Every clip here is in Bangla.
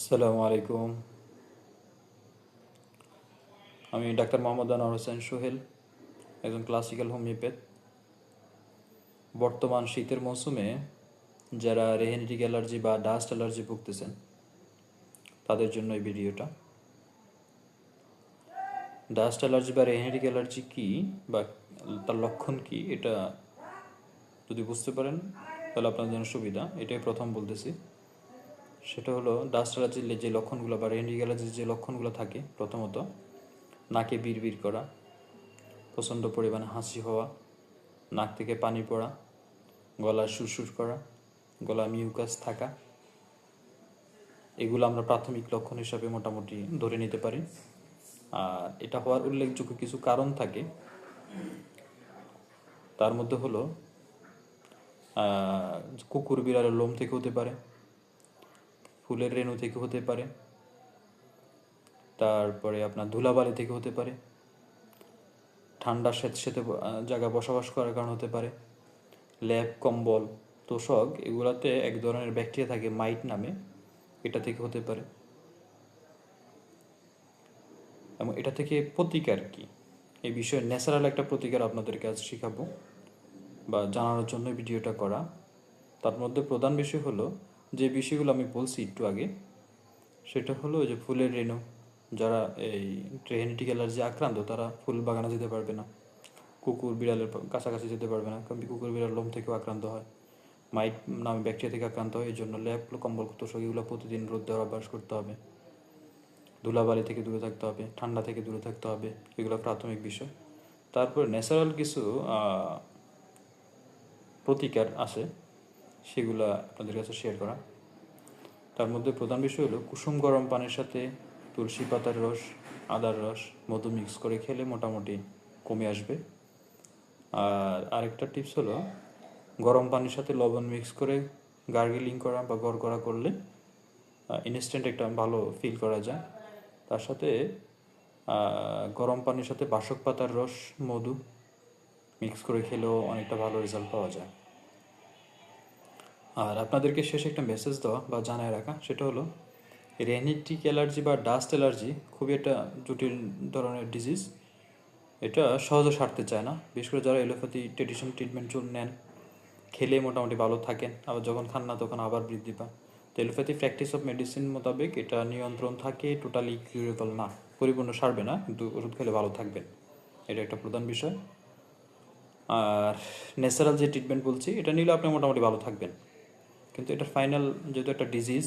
আসসালামু আলাইকুম। আমি ডাক্তার মোহাম্মদ আনোয়ার হোসেন সোহেল, একজন ক্লাসিক্যাল হোমিওপ্যাথ। বর্তমান শীতের মৌসুমে যারা রেহেনেটিক অ্যালার্জি বা ডাস্ট অ্যালার্জি ভুগতেছেন, তাদের জন্য এই ভিডিওটা। ডাস্ট অ্যালার্জি বা রেহেনেটিক অ্যালার্জি কী বা তার লক্ষণ কী, এটা যদি বুঝতে পারেন, তাহলে আপনার জন্য সুবিধা। এটাই প্রথম বলতেছি। সেটা হলো ডাস্ট অ্যালার্জির যে লক্ষণগুলো বা রেহেনিক অ্যালার্জির যে লক্ষণগুলো থাকে প্রথমত, নাকে বিড়বিড় করা, প্রচণ্ড পরিমাণে হাসি হওয়া, নাক থেকে পানি পড়া গলা সুরসুর করা গলা মিউকাস থাকা, এগুলো আমরা প্রাথমিক লক্ষণ হিসাবে মোটামুটি ধরে নিতে পারি। আর এটা হওয়ার উল্লেখযোগ্য কিছু কারণ থাকে। তার মধ্যে হলো কুকুর বিড়ালের লোম থেকে হতে পারে ফুলের রেণু থেকে হতে পারে তারপরে আপনার ধুলাবালি থেকে হতে পারে ঠান্ডা স্যাঁতস্যাঁতে আহ, জায়গায় বসবাস করার কারণ হতে পারে ল্যাব কম্বল তোষক এগুলাতে এক ধরনের ব্যাকটেরিয়া থাকে মাইট নামে এটা থেকে হতে পারে। এবং এটা থেকে প্রতিকার কি? এই বিষয়ে ন্যাচারাল একটা প্রতিকার আপনাদেরকে আজ শেখাবো বা জানানোর জন্য ভিডিওটা করা। তার মধ্যে প্রধান বিষয় হলো যে বিষয়গুলো আমি বলছি একটু আগে, সেটা হলো যে ফুলের রেণু। যারা এই ট্রেহেনেটিক অ্যালার্জি আক্রান্ত, তারা ফুল বাগানে যেতে পারবে না। কুকুর বিড়ালের কাছাকাছি যেতে পারবে না। কারণ কুকুর বিড়াল লোম থেকেও আক্রান্ত হয়। মাইট নামে ব্যাকটেরিয়া থেকে আক্রান্ত হয়। এই জন্য ল্যাপ কম্বল, তোষক এগুলো প্রতিদিন রোদ দেওয়ার অভ্যাস করতে হবে। ধুলাবালি থেকে দূরে থাকতে হবে। ঠান্ডা থেকে দূরে থাকতে হবে। এগুলো প্রাথমিক বিষয়। তারপর ন্যাচারাল কিছু প্রতিকার আছে। সেগুলো আপনাদের কাছে শেয়ার করা। তার মধ্যে প্রধান বিষয় হলো কুসুম গরম পানির সাথে তুলসী পাতার রস, আদার রস, মধু মিক্স করে খেলে মোটামুটি কমে আসবে। আর আরেকটা টিপস হলো গরম পানির সাথে লবণ মিক্স করে গার্গিলিং করা বা গড়গড়া করলে ইনস্ট্যান্ট একটা ভালো ফিল করা যায়। তার সাথে গরম পানির সাথে বাসক পাতার রস, মধু মিক্স করে খেলেও অনেকটা ভালো রেজাল্ট পাওয়া যায়। আর আপনাদেরকে শেষে একটা মেসেজ দেওয়া বা জানায় রাখা, সেটা হলো রেনিটিক অ্যালার্জি বা ডাস্ট অ্যালার্জি খুবই একটা জটিল ধরনের ডিজিজ এটা সহজে সারতে চায় না। বিশেষ করে যারা এলোপ্যাথি ট্রেডিশন ট্রিটমেন্ট চল নেন, খেলে মোটামুটি ভালো থাকেন, আবার যখন খান না তখন আবার বৃদ্ধি পায় তো এলোপ্যাথি প্র্যাকটিস অফ মেডিসিন মোতাবেক এটা নিয়ন্ত্রণ থাকে টোটালি কিউরেবল না। পরিপূর্ণ সারবে না, কিন্তু ওষুধ খেলে ভালো থাকবেন। এটা একটা প্রধান বিষয়। আর ন্যাচারাল যে ট্রিটমেন্ট বলছি, এটা নিলে আপনি মোটামুটি ভালো থাকবেন। কিন্তু এটা ফাইনাল যেহেতু একটা ডিজিজ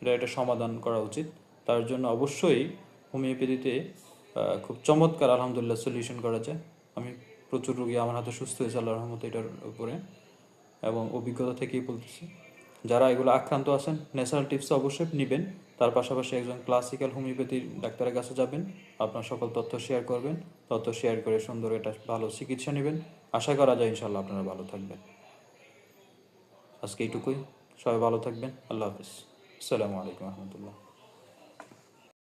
এটা একটা সমাধান করা উচিত। তার জন্য অবশ্যই হোমিওপ্যাথিতে খুব চমৎকার আলহামদুলিল্লাহ সলিউশন করা যায় আমি প্রচুর রোগী আমার হাতে সুস্থ হয়েছে আল্লাহর রহমত এটার উপরে এবং অভিজ্ঞতা থেকেই বলতেছি। যারা এগুলো আক্রান্ত আছেন ন্যাচারাল টিপস অবশ্যই নেবেন। তার পাশাপাশি একজন ক্লাসিক্যাল হোমিওপ্যাথির ডাক্তারের কাছে যাবেন। আপনার সকল তথ্য শেয়ার করবেন। তথ্য শেয়ার করে সুন্দর একটা ভালো চিকিৎসা নেবেন। আশা করা যায় ইনশাল্লাহ আপনারা ভালো থাকবেন। আজকে এইটুকুই। সবাই ভালো থাকবেন। আল্লাহ হাফিজ। আসসালামু আলাইকুম রহমতুল্লাহ।